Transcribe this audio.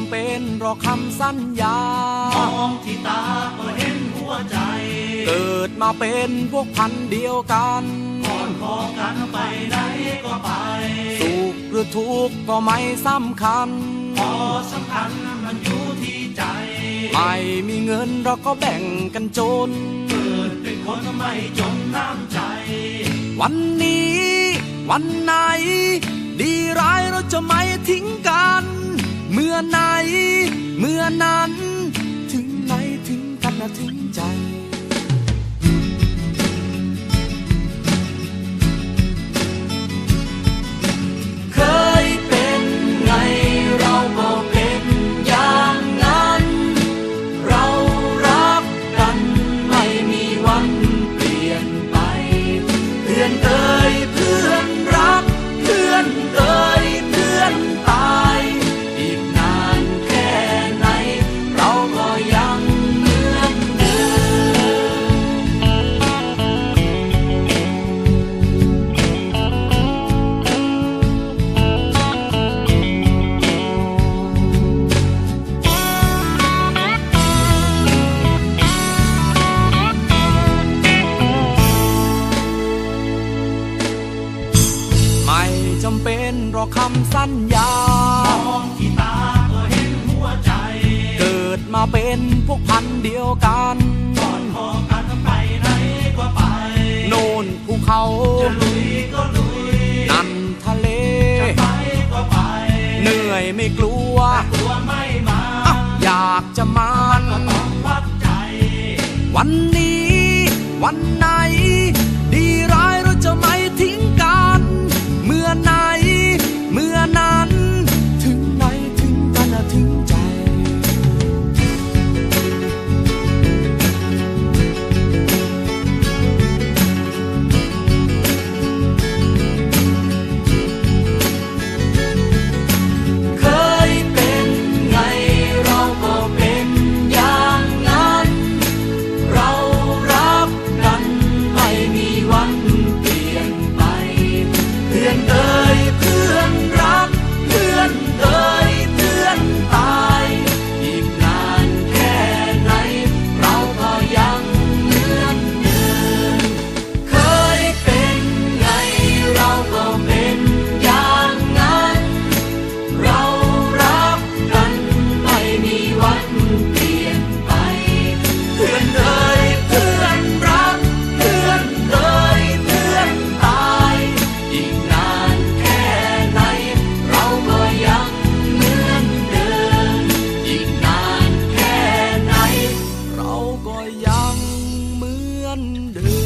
ำเป็นหรอกคำสัญญามองที่ตาก็เห็นหัวใจ เกิดมาเป็นพวกพันธุ์เดียวกันก่อนขอกันไปไหนก็ไป สุขหรือทุกข์ก็ไม่สำคัญ พอสำคัญมันอยู่ที่ใจ ไม่มีเงินเราก็แบ่งกันจน เกิดเป็นคนไม่จนน้ำใจ วันนี้วันไหน ถึงใจเคยเป็นไงเราก็เป็นอย่างนั้นเร จำเป็นหรอกคำสัญญามองที่ตาก็เห็นหัวใจ เกิดมาเป็นพวกพันธุ์เดียวกันก่อนขอกันไปไหนก็ไป โน่นภูเขาจะลุยก็ลุยนั่นทะเลจะไปก็ไป เหนื่อยไม่กลัว đường